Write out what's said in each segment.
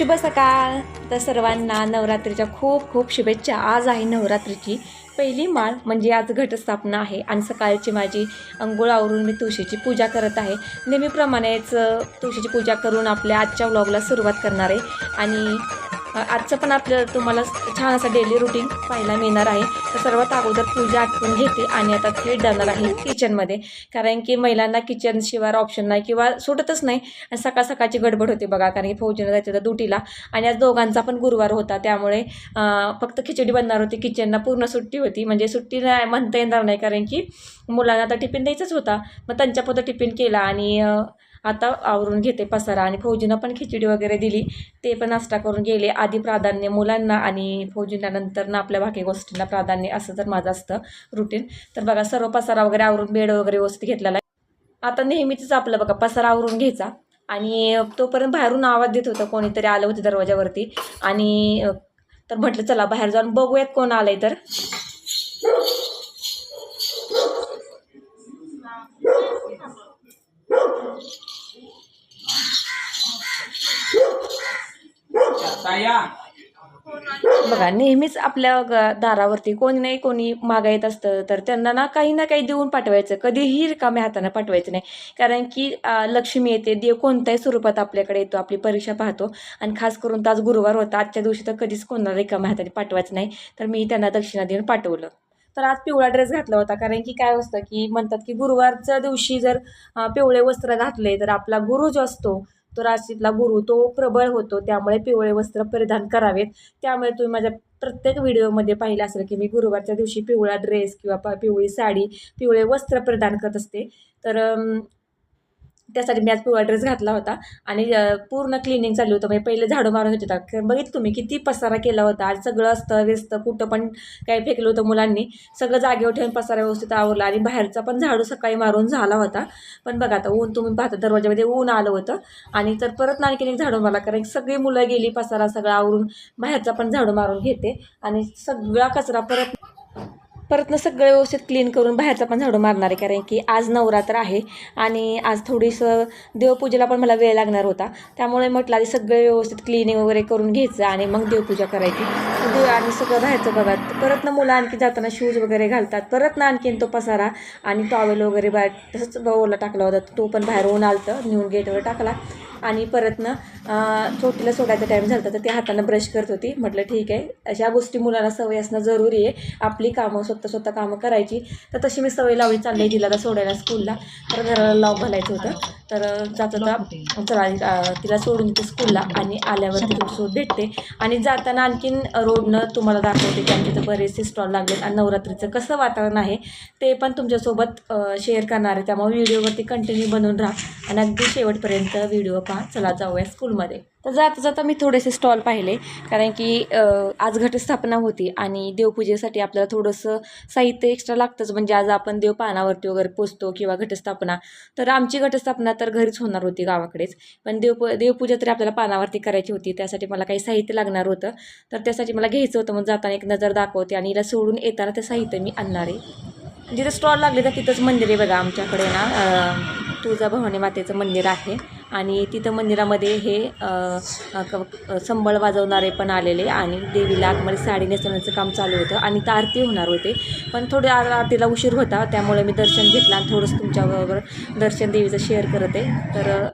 शुभ सकाळ. तर सर्वांना नवरात्रीच्या खूप खूप शुभेच्छा. आज आहे नवरात्रीची पहिली माळ म्हणजे आज घटस्थापना आहे आणि सकाळची माझी अंघोळ आवरून मी तुळशीची पूजा करत आहे. नेहमीप्रमाणेच तुळशीची पूजा करून आपल्या आजच्या व्लॉगला सुरुवात करणार आहे. आणि आजचं पण आपल्याला तुम्हाला छान असं डेली रुटीन पाहायला मिळणार आहे. तर सर्वात अगोदर पूजा आठवून घेते आणि आता थेट जाणार आहे किचनमध्ये कारण की महिलांना किचनशिवाय ऑप्शन नाही किंवा सुटतच नाही. आणि सकाळ सकाळची गडबड होते बघा कारण की फौजीनं जायचं होतं ड्युटीला आणि आज दोघांचा पण गुरुवार होता त्यामुळे फक्त खिचडी बनणार होती. किचनला पूर्ण सुट्टी होती. म्हणजे सुट्टी नाही म्हणता येणार नाही कारण की मुलांना आता टिफिन द्यायचाच होता. मग त्यांच्यापुरतं टिफिन केला आणि आता आवरून घेते पसारा आणि फौजीनं पण खिचडी वगैरे दिली. ते पण नाश्ता करून गेले. आधी प्राधान्य मुलांना आणि फौजींना नंतर ना आपल्या बाकी गोष्टींना प्राधान्य असं तर माझं असतं रुटीन तर बघा सर्व पसारा वगैरे आवरून बेड वगैरे व्यवस्थित घेतलेला आहे. आता नेहमीच आपलं बघा पसारा आवरून घ्यायचा. आणि तोपर्यंत बाहेरून आवाज देत होतं कोणीतरी आलं होतं दरवाजावरती. आणि तर म्हटलं चला बाहेर जाऊन बघूयात कोण आलंय तर. बघा नेहमीच आपल्या दारावरती कोणी नाही कोणी मागा येत असतं तर त्यांना ना काही ना काही देऊन पाठवायचं. कधीही रिकाम्या हाताने पाठवायचं नाही. कारण की लक्ष्मी येते देव कोणत्याही स्वरूपात आपल्याकडे येतो आपली परीक्षा पाहतो. आणि खास करून तर आज गुरुवार होता आजच्या दिवशी तर कधीच कोणाला रिकाम्या हाताने पाठवायचं नाही. तर मी त्यांना दक्षिणा देऊन पाठवलं. तर आज पिवळा ड्रेस घातला होता. कारण की काय असतं की म्हणतात की गुरुवारच्या दिवशी जर पिवळे वस्त्र घातले तर आपला गुरु जो असतो तो राशीतला गुरु तो प्रबळ होतो त्यामुळे पिवळे वस्त्र परिधान करावेत. त्यामुळे तुम्ही माझ्या प्रत्येक व्हिडिओमध्ये पाहिलं असेल की मी गुरुवारच्या दिवशी पिवळा ड्रेस किंवा प- पिवळी साडी पिवळे वस्त्र परिधान करत असते. तर त्यासाठी मी आज पिवळा ड्रेस घातला होता. आणि पूर्ण क्लिनिंग चालू होतं. म्हणजे पहिले झाडू मारून घेत होता. बघितलं तुम्ही किती पसारा केला होता. आज सगळं असतं व्यस्त कुठं पण काही फेकलं होतं मुलांनी. सगळं जागेवर ठेवून पसारा व्यवस्थित आवरला. आणि बाहेरचा पण झाडू सकाळी मारून झाला होता. पण बघा आता ऊन तुम्ही पाहता दरवाजामध्ये ऊन आलं होतं. आणि तर परत आणखीन एक झाडू मारला. कारण सगळी मुलं गेली पसारा सगळा आवरून बाहेरचा पण झाडू मारून घेते. आणि सगळा कचरा परत परतनं सगळं व्यवस्थित क्लीन करून बाहेरचा पण झाडू मारणार आहे कारण की आज नवरात्र आहे आणि आज थोडीसं देवपूजेला पण मला वेळ लागणार होता. त्यामुळे म्हटलं आधी सगळं व्यवस्थित क्लिनिंग वगैरे करून घ्यायचं आणि मग देवपूजा करायची. देव आणि सगळं बाहेरचं बघा. परत ना मुलं आणखी जाताना शूज वगैरे घालतात. परत ना आणखीन तो पसारा आणि टॉवेल वगैरे बाहेर तसंच ओला टाकला होता. तो पण बाहेर ऊन आलतं नेऊन गेटवर टाकला. आणि परतनं चोटीला छोटीला सोडायचा टाईम झाला होता तर ते हातानं ब्रश करत होती. म्हटलं ठीक आहे. अशा गोष्टी मुलांना सवय असणं जरुरी आहे. आपली कामं स्वतः स्वतः कामं करायची. तर तशी मी सवय लावली चालली तिला तर सोडायला स्कूलला तर घराला लाव घालायचं होतं. तर जात चला तिला सोडून येते स्कूलला आणि आल्यावरती तुमच्यासोबत भेटते आणि जाताना आणखीन रोडनं तुम्हाला दाखवते की आमच्या इथं बरेचसे स्टॉल लागलेत आणि नवरात्रीचं कसं वातावरण आहे ते पण तुमच्यासोबत शेअर करणार आहे. त्यामुळे व्हिडिओवरती कंटिन्यू बनवून राहा आणि अगदी शेवटपर्यंत व्हिडिओ पहा. चला जाऊया स्कूलमध्ये तर जाता जाता मी थोडेसे स्टॉल पाहिले. कारण की आज घटस्थापना होती आणि देवपूजेसाठी आपल्याला थोडंसं साहित्य एक्स्ट्रा लागतंच. म्हणजे आज आपण देव पानावरती वगैरे पोचतो किंवा घटस्थापना. तर आमची घटस्थापना तर घरीच होणार होती गावाकडेच. पण देवपू देवपूजा तरी आपल्याला पानावरती करायची होती. त्यासाठी मला काही साहित्य लागणार होतं. तर त्यासाठी मला घ्यायचं होतं. मग जाताना एक नजर दाखवते आणि हिला सोडून येताना ते साहित्य मी आणणार आहे. जिथं स्टॉल लागले तर तिथंच मंदिर आहे बघा आमच्याकडे ना. तुळजाभवानी मातेचं मंदिर आहे. आणि तिथं मंदिरामध्ये हे क- संबळ वाजवणारे पण आलेले आणि देवीला आतमध्ये साडी नेसवण्याचं काम चालू होतं आणि तर आरती होणार होते. पण थोडी आर- आरतीला उशीर होता त्यामुळे मी दर्शन घेतलं आणि थोडंसं तुमच्याबरोबर दर्शन देवीचं शेअर करत. आहे तर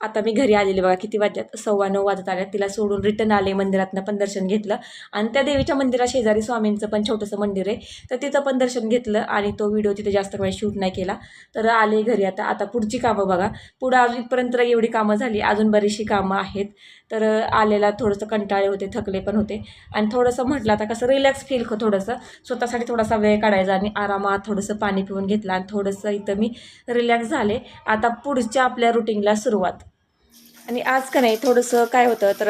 आता मी घरी आलेले बघा किती वाजल्यात? सव्वा नऊ वाजत आल्या तिला सोडून रिटर्न आले मंदिरातनं पण दर्शन घेतलं. आणि त्या देवीच्या मंदिरा शेजारी स्वामींचं पण छोटंसं मंदिर आहे. तर तिथं पण दर्शन घेतलं आणि तो व्हिडिओ तिथे जास्त वेळ शूट नाही केला. तर आले घरी आता. आता पुढची कामं बघा. पुढं अजून इथपर्यंत एवढी कामं झाली. अजून बरीचशी कामं आहेत. तर आलेला थोडंसं कंटाळे होते थकले पण होते. आणि थोडंसं म्हटलं आता कसं रिलॅक्स फील हो थोडंसं. स्वतःसाठी थोडासा वेळ काढायचा आणि आरामात थोडंसं पाणी पिऊन घेतलं. आणि थोडंसं इथं मी रिलॅक्स झाले. आता पुढच्या आपल्या रुटीनला सुरुवात. आणि आज का नाही थोडंसं काय होतं तर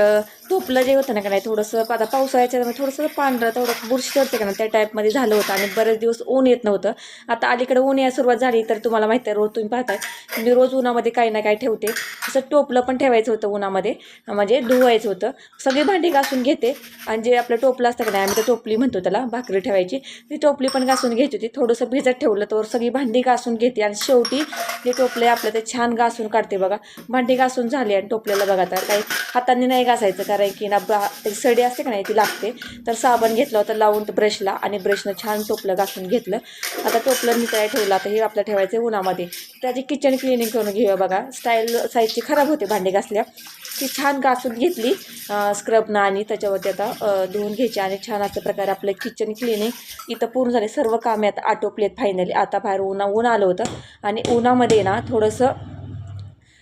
टोपलं जे होतं ना का नाही थोडंसं आता पावसाळ्याच्या त्यामुळे थोडंसं पांढरं थोडं बुरशी चढते का ना त्या टाईपमध्ये झालं होतं आणि बरेच दिवस ऊन येत नव्हतं. आता अलीकडे ऊन यायला सुरुवात झाली तर तुम्हाला माहिती आहे रोज तुम्ही पाहताय मी रोज उन्हामध्ये काही ना काही ठेवते. तसं टोपलं पण ठेवायचं होतं उन्हामध्ये म्हणजे धुवायचं होतं. सगळी भांडी घासून घेते आणि जे आपलं टोपलं असतं का नाही आम्ही तर टोपली म्हणतो त्याला भाकरी ठेवायची ती टोपली पण घासून घ्यायची होती. थोडंसं भिजत ठेवलं तर सगळी भांडी घासून घेते आणि शेवटी जे टोपले आपलं ते छान घासून काढते बघा. भांडी घासून झाली आणि टोपल्याला बघा तर काही हाताने नाही घासायचं कारण की ना बा त्याची सडी असते का नाही ती लागते. तर साबण घेतलं होतं लावून ब्रशला आणि ब्रशनं छान टोपलं घासून घेतलं. आता टोपलं मी तयार ठेवलं आता हे आपलं ठेवायचं आहे उन्हामध्ये त्याची किचन क्लिनिंग करून घेऊया बघा. स्टाईल साईजची खराब होते भांडी घासल्या. ती छान घासून घेतली स्क्रबनं आणि त्याच्यावरती आता धुवून घ्यायची. आणि छान अशा प्रकारे आपलं किचन क्लिनिंग इथं पूर्ण झाले. सर्व कामे आता आटोपलेत फायनली आता बाहेर उन्हा ऊन आलं होतं. आणि उन्हामध्ये ना थोडंसं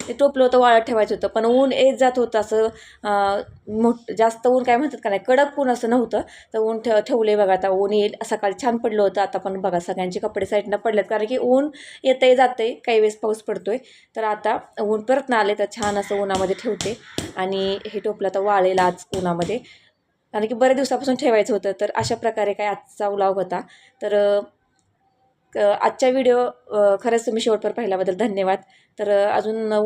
ते टोपलं होतं वाळत ठेवायचं होतं. पण ऊन येत जात होतं असं मोठ जास्त ऊन काय म्हणतात का नाही कडक ऊन असं नव्हतं. तर ऊन ठेव ठेवले बघा आता ऊन येईल. सकाळी छान पडलं होतं. आता पण बघा सगळ्यांचे कपडे साईडनं पडलेत. कारण की ऊन येतंय आहे काही वेळेस पाऊस पडतोय. तर आता ऊन परत ना आले तर छान असं उन्हामध्ये ठेवते. आणि हे टोपलं तर वाळेल आज उन्हामध्ये. कारण की बऱ्याच दिवसापासून ठेवायचं होतं. तर अशा प्रकारे काय आजचा उलाव होता. तर क- आजच्या व्हिडिओ खरंच तुम्ही शेवटपर पाहिल्याबद्दल धन्यवाद. तर अजून